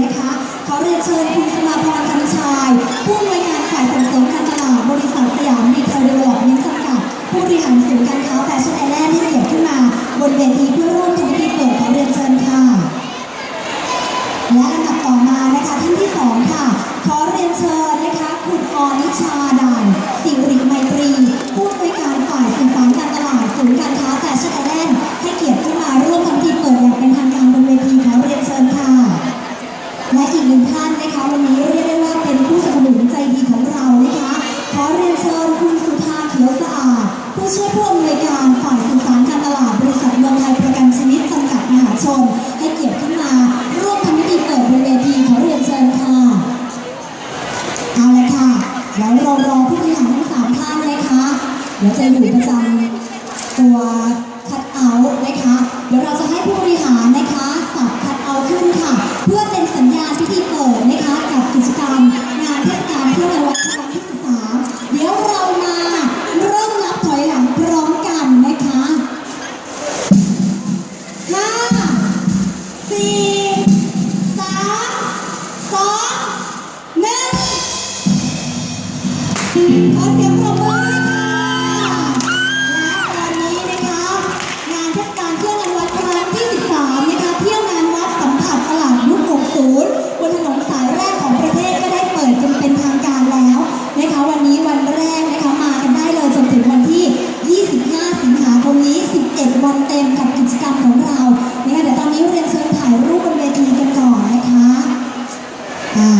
นะคะขอเรียนเชิญคุณสมาพรคำชายผู้อำนวย หนึ่งท่านนะคะวันนี้เรียกได้ว่าเป็นผู้สนับสนุนใจดีของเรานะคะขอเรียนเชิญคุณสุธาเขียวสะอาด ผู้ช่วยผู้อำนวยการฝ่ายสื่อสารการตลาดบริษัทเมืองไทยประกันชีวิตจำกัดมหาชน ให้เกียรติขึ้นมาร่วมทำพิธีเปิดบนเวทีขอเรียนเชิญค่ะเอาเลยค่ะแล้วเรารอผู้บริหารทั้งสามท่านนะคะเดี๋ยวจะอยู่ประจำตัวคัดเอาท์นะคะ เดี๋ยวเราจะให้ผู้บริหารนะคะสับคัดเอาท์ขึ้นค่ะ เพื่อเป็น พิธีเปิดนะคะกับกิจกรรมงานเทศกาลเที่ยวงานวัดครั้งที่13เดี๋ยวเรามาเริ่มนับถอยหลังพร้อมกันนะคะห้าสี่สามสองหนึ่งขอเสียง คะวันนี้วันแรกนะคะมากันได้เลยจนถึงวันที่ 25 สิงหาคมนี้ 11 วันเต็มกับกิจกรรมของเราเนี่ยเดี๋ยวตอนนี้เรียนเชิญถ่ายรูปบนเวทีกันก่อนนะคะอ่า